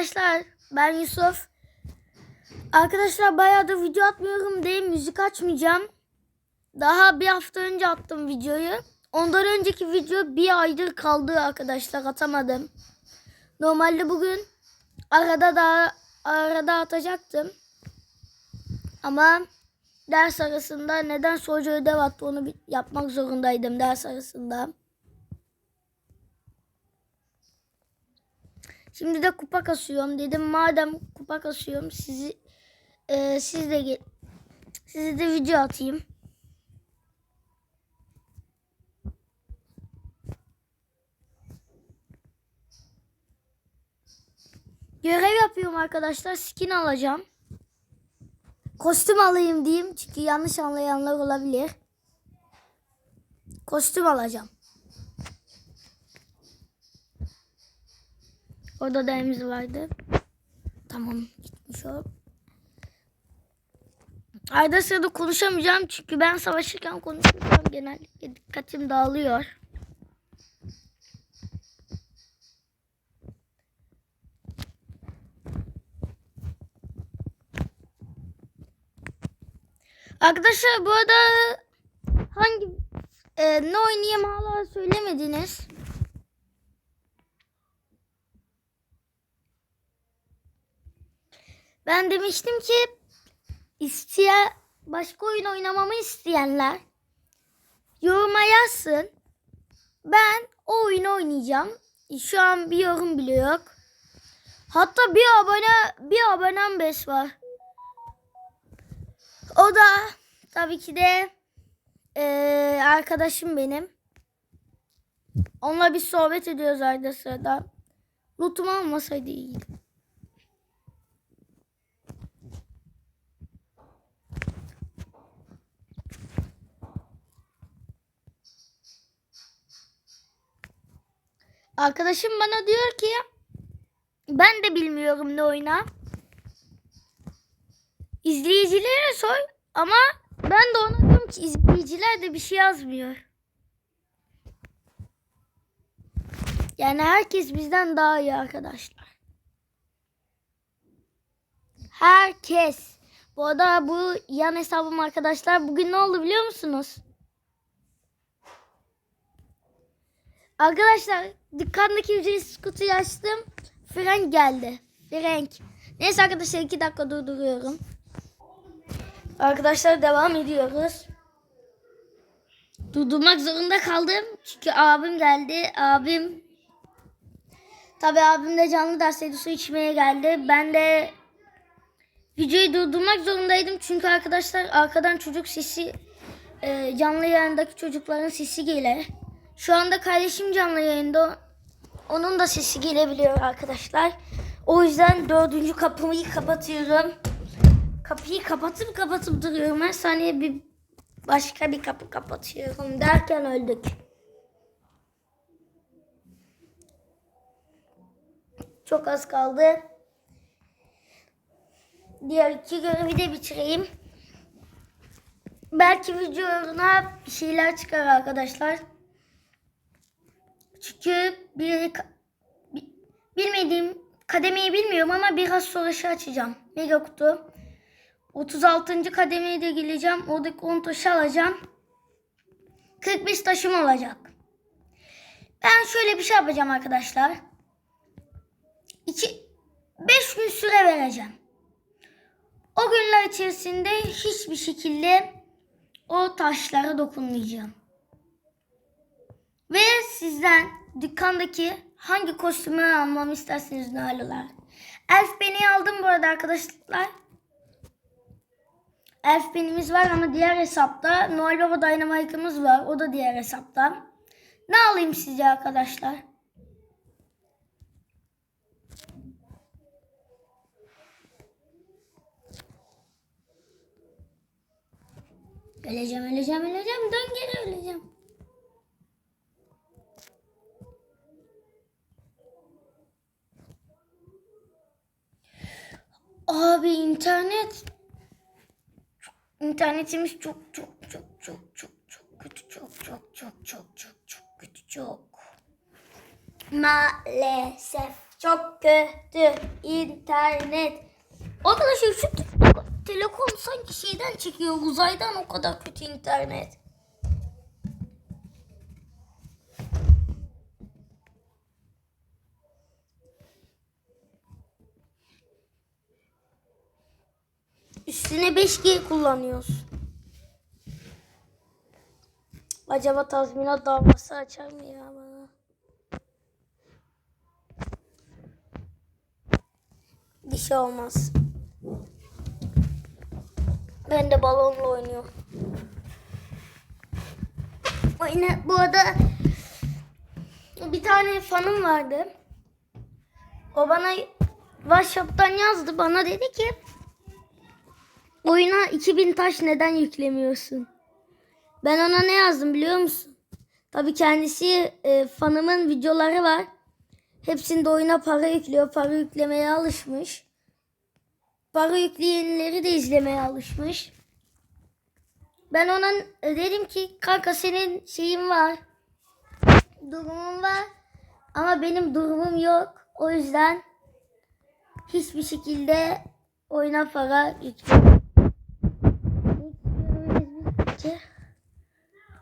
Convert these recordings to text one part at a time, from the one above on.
Arkadaşlar ben Yusuf. Arkadaşlar bayağıdır video atmıyorum diye müzik açmayacağım. Daha bir hafta önce attım videoyu. Ondan önceki video bir aydır kaldı arkadaşlar atamadım. Normalde bugün arada da arada atacaktım. Ama ders arasında neden hoca ödev attı onu yapmak zorundaydım ders arasında. Şimdi de kupa kasıyorum. Dedim madem kupa kasıyorum sizi e, siz de gel, size de video atayım. Görev yapıyorum arkadaşlar. Skin alacağım. Kostüm alayım diyeyim. Çünkü yanlış anlayanlar olabilir. Kostüm alacağım. Orada da emzi vardı. Tamam gitmiş o. Arada sırada konuşamayacağım çünkü ben savaşırken konuşursam genellikle dikkatim dağılıyor. Arkadaşlar bu arada hangi e, ne oynayayım hala söylemediniz. Ben demiştim ki isteyen başka oyun oynamamı isteyenler yoruma yazsın. Ben o oyunu oynayacağım. Şu an bir yorum bile yok. Hatta bir abone bir abonem beş var. O da tabii ki de eee, arkadaşım benim. Onunla bir sohbet ediyoruz arada sırada. Lootumu almasaydı iyiydi. Arkadaşım bana diyor ki ben de bilmiyorum ne oyna. İzleyicilere sor ama ben de ona diyorum ki izleyiciler de bir şey yazmıyor. Yani herkes bizden daha iyi arkadaşlar. Herkes. Bu arada bu yan hesabım arkadaşlar. Bugün ne oldu biliyor musunuz? Arkadaşlar dükkandaki ücretsiz kutuyu açtım. Frank geldi. Frank. Neyse arkadaşlar iki dakika durduruyorum. Arkadaşlar devam ediyoruz. Durdurmak zorunda kaldım. Çünkü abim geldi. Abim Tabii abim de canlı dersteydi su içmeye geldi. Ben de videoyu durdurmak zorundaydım. Çünkü arkadaşlar arkadan çocuk sesi e, canlı yayındaki çocukların sesi gelir. Şu anda kardeşim canlı yayında. Onun da sesi gelebiliyor arkadaşlar. O yüzden dördüncü kapıyı kapatıyorum. Kapıyı kapatıp kapatıp duruyorum. Her saniye bir başka bir kapı kapatıyorum derken öldük. Çok az kaldı. Diğer iki görevi de bitireyim. Belki videolarına bir şeyler çıkar arkadaşlar. Çünkü bir, bi- bilmediğim kademeyi bilmiyorum ama biraz sonra şey açacağım. Mega kutu. 36. kademeye de geleceğim. Oradaki 10 taşı alacağım. 45 taşım olacak. Ben şöyle bir şey yapacağım arkadaşlar. 2 5 gün süre vereceğim. O günler içerisinde hiçbir şekilde o taşlara dokunmayacağım. Ve sizden dükkandaki hangi kostümü almamı isterseniz ne alırlar. Elf beni aldım bu arada arkadaşlar. Elf benimiz var ama diğer hesapta Noel Baba Dynamite'ımız var. O da diğer hesapta. Ne alayım sizce arkadaşlar? Öleceğim, öleceğim, öleceğim. Dön geri öleceğim. İnternetimiz çok çok çok çok çok çok kötü çok çok çok çok çok çok kötü çok. Maalesef. Çok kötü internet. Arkadaşlar şu te- telefon sanki şeyden çekiyor uzaydan o kadar kötü internet. Üstüne 5G kullanıyoruz. Acaba tazminat davası açar mı ya bana? Bir şey olmaz. Ben de balonla oynuyorum. Oyna, bu arada bir tane fanım vardı. O bana WhatsApp'tan yazdı. Bana dedi ki oyuna 2000 taş neden yüklemiyorsun? Ben ona ne yazdım biliyor musun? Tabii kendisi e, fanımın videoları var. Hepsinde oyuna para yüklüyor. Para yüklemeye alışmış. Para yükleyenleri de izlemeye alışmış. Ben ona dedim ki kanka senin şeyin var. Durumun var. Ama benim durumum yok. O yüzden hiçbir şekilde oyuna para yüklemiyorum.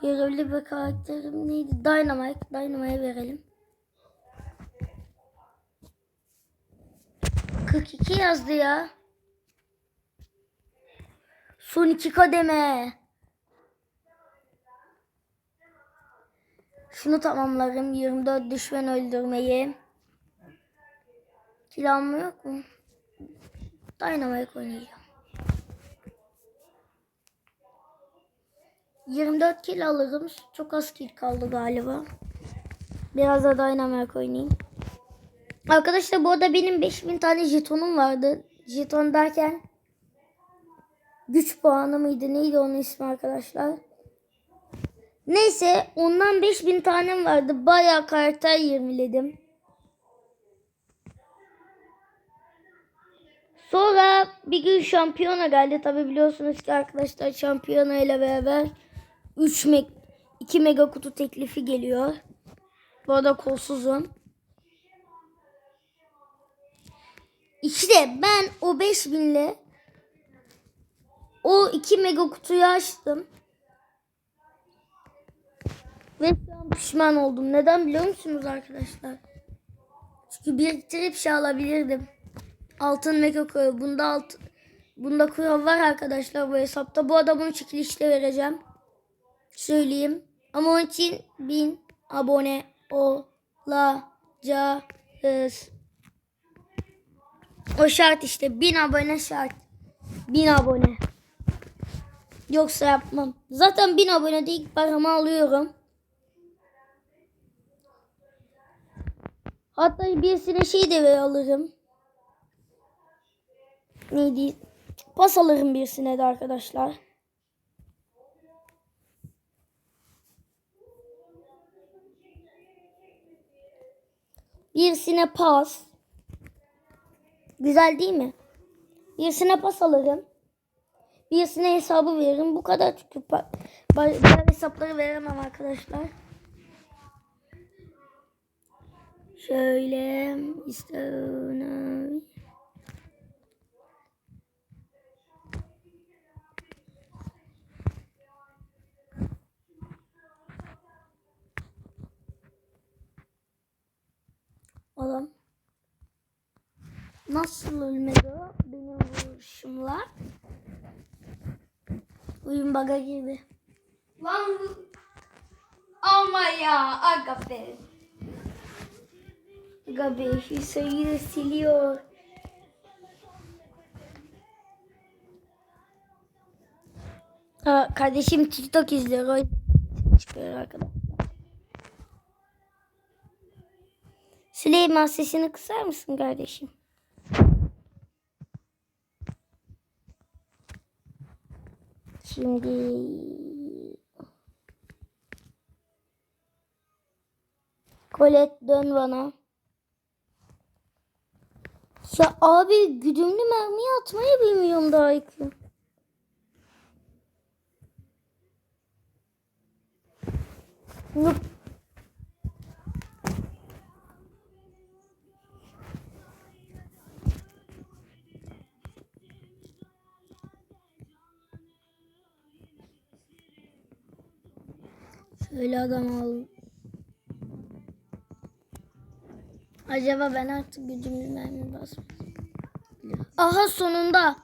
Görevli bir karakterim neydi? Dynamite. Dynamite'e verelim. 42 yazdı ya. Son iki kademe. Şunu tamamlarım. 24 düşman öldürmeyi. Kill mı yok mu? Dynamite oynayacağım. 24 kill alırım. Çok az kill kaldı galiba. Biraz da Dynamite oynayayım. Arkadaşlar bu arada benim 5000 tane jetonum vardı. Jeton derken güç puanı mıydı? Neydi onun ismi arkadaşlar? Neyse ondan 5000 tanem vardı. Bayağı karakter 20'ledim. Sonra bir gün şampiyona geldi. Tabi biliyorsunuz ki arkadaşlar şampiyona ile beraber 3 meg 2 mega kutu teklifi geliyor. Bu arada kolsuzum. İşte ben o 5000 ile o 2 mega kutuyu açtım. Ve şu an pişman oldum. Neden biliyor musunuz arkadaşlar? Çünkü biriktirip şey alabilirdim. Altın mega koyu. Bunda alt bunda kuyu var arkadaşlar bu hesapta. Bu adamın çekilişte vereceğim. Söyleyeyim. Ama onun için 1000 abone olacağız. O şart işte. 1000 abone şart. 1000 abone. Yoksa yapmam. Zaten 1000 abone de ilk paramı alıyorum. Hatta birisine şey de alırım. Neydi? Pas alırım birisine de arkadaşlar. Birisine pas. Güzel değil mi? Birisine pas alırım. Birisine hesabı veririm. Bu kadar çünkü diğer hesapları veremem arkadaşlar. Şöyle işte Nasıl ölmedi o benim vuruşumla? Oyun baga girdi. Lan bu... Ama ya aga be. Gabi Hüseyin'i de siliyor. Ha, kardeşim TikTok izliyor. O çıkıyor arkadaşlar. Süleyman sesini kısar mısın kardeşim? Şimdi Kolet dön bana. Ya abi güdümlü mermi atmayı bilmiyorum daha ki. Yok. Şöyle adam al. Acaba ben artık gücümü mermi basmayayım. Aha sonunda.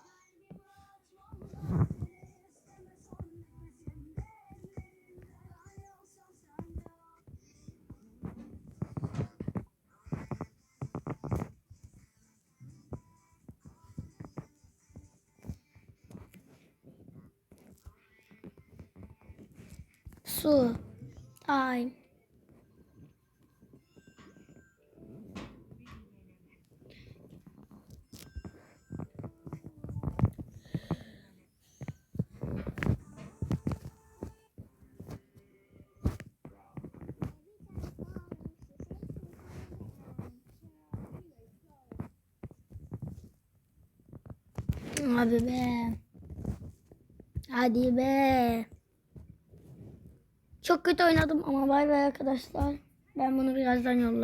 Su. Time. Abi be. Hadi be. Kötü oynadım ama bay bay arkadaşlar. Ben bunu birazdan yollarım.